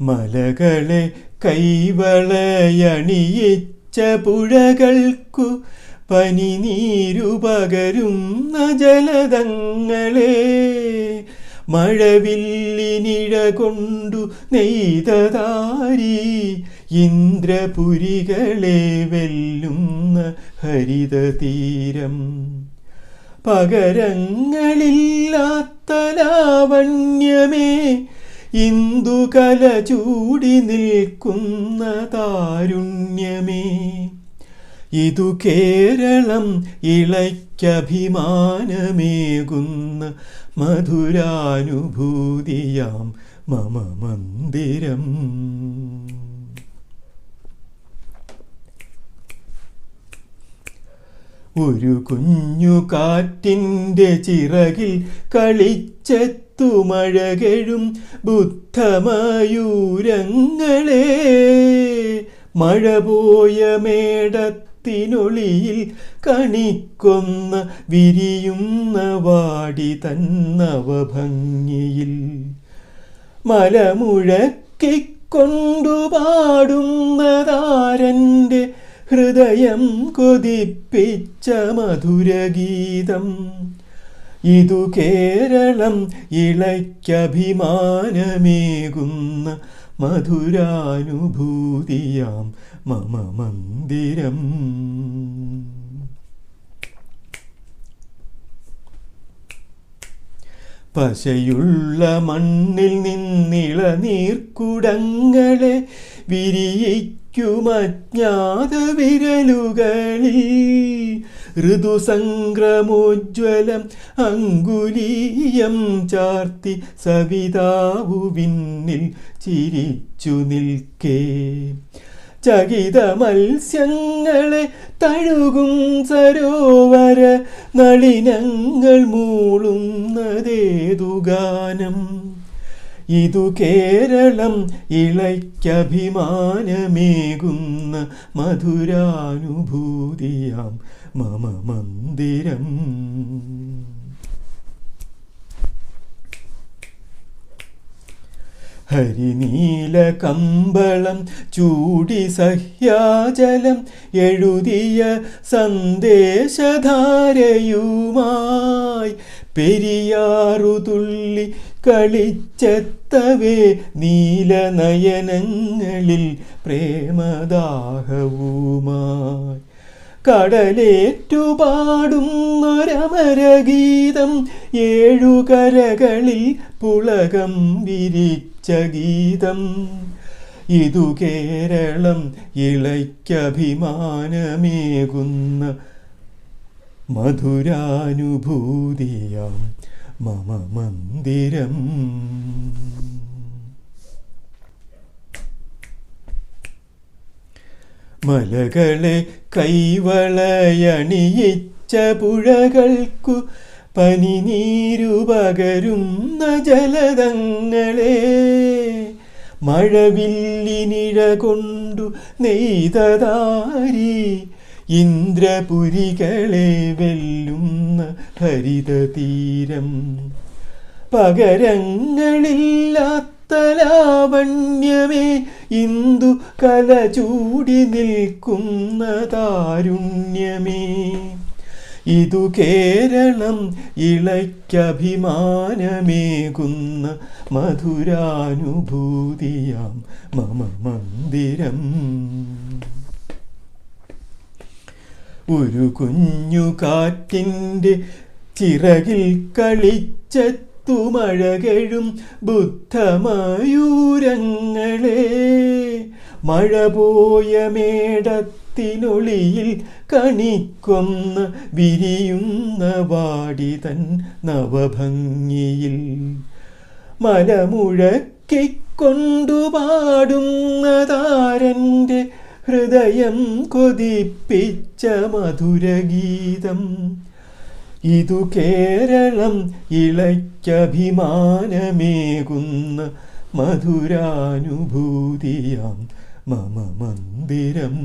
മലകളെ കൈവളയണിയിച്ച പുഴകൾക്കു പനിനീരുപകരുന്ന ജലതങ്ങളെ മഴവില്ലിനിഴ കൊണ്ടു നെയ്തതാരി ഇന്ദ്രപുരികളെ വെല്ലുന്ന ഹരിതതീരം. പകരങ്ങളില്ലാത്ത ലാവണ്യമേ ഇന്ദുകല ചൂടി നിൽക്കുന്ന താരുണ്യമേ. ഇതു കേരളം ഇളയ്ക്കഭിമാനമേകുന്ന മധുരാനുഭൂതിയാം മമ മന്ദിരം. ഒരു കുഞ്ഞു കാറ്റിന്റെ ചിറകിൽ കളിച്ചെത്തുമഴകഴും ബുദ്ധമയൂരങ്ങളെ. മഴ പോയ മേടത്തിനൊളിയിൽ കണിക്കൊന്ന വിരിയുന്ന വാടി തന്നവഭംഗിയിൽ. മലമുഴക്കിക്കൊണ്ടു പാടുന്നതാരന്റെ ഹൃദയം കൊതിപ്പിച്ച മധുരഗീതം. ഇതു കേരളം ഇളയ്ക്കഭിമാനമേകുന്ന മധുരാനുഭൂതിയാം മമ മന്ദിരം. പശയുള്ള മണ്ണിൽ നിന്നിള നീർക്കുടങ്ങളെ വിരിയിക്കുമജ്ഞാത വിരലുകളിൽ ഋതുസംക്രമോജ്വലം അങ്കുലീയം ചാർത്തി സവിതാവുവിന്നിൽ ചിരിച്ചു നിൽക്കേ. ചകിത മത്സ്യങ്ങളെ തഴുകും സരോവര നളിനങ്ങൾ മൂളുന്നതേതു ഗാനം. ഇതു കേരളം ഇളയ്ക്കഭിമാനമേകുന്ന മധുരാനുഭൂതിയാം മമ മന്ദിരം. ഹരിനീല കമ്പളം ചൂടി സഹ്യാജലം എഴുതിയ സന്ദേശധാരയുമായി പെരിയാറുതുള്ളി കളിച്ചെത്തവേ നീലനയനങ്ങളിൽ പ്രേമദാഹവുമായി. കടലേറ്റുപാടുന്നൊരമരഗീതം ഏഴുകരകളിൽ പുളകം വിരിച്ച ഗീതം. ഇതു കേരളം ഇളയ്ക്കഭിമാനമേകുന്ന മധുരാനുഭൂതിയാം. മമ മന്ദിരം. മലകളെ കൈവളയണിയിച്ച പുഴകൾക്കു പനിനീരുപകരുന്ന ജലതങ്ങളെ മഴവില്ലിനിഴ കൊണ്ടു നെയ്തതാരി ഇന്ദ്രപുരികളെ വെല്ലുന്ന ഹരിതതീരം. പകരങ്ങളില്ലാത്ത ലാവണ്യമേ ഇന്ദു കല ചൂടി നിൽക്കുന്ന താരുണ്യമേ. ഇതു കേരളം ഇളയ്ക്കഭിമാനമേകുന്ന മധുരാനുഭൂതിയാം മമ മന്ദിരം. ഒരു കുഞ്ഞു കാറ്റിന്റെ ചിറകിൽ കളിച്ചെത്തുമഴകഴും ബുദ്ധമയൂരങ്ങളെ. മഴ പോയ മേടത്തിനൊളിയിൽ കണിക്കൊന്ന് വിരിയുന്ന വാടി തൻ നവഭംഗിയിൽ. മലമുഴക്കിക്കൊണ്ടു പാടുന്നതാരന്റെ ഹൃദയം കൊതിപ്പിച്ച മധുരഗീതം. ഇതു കേരളം ഇളയ്ക്കഭിമാനമേകുന്ന മധുരാനുഭൂതിയാം. മമ മന്ദിരം.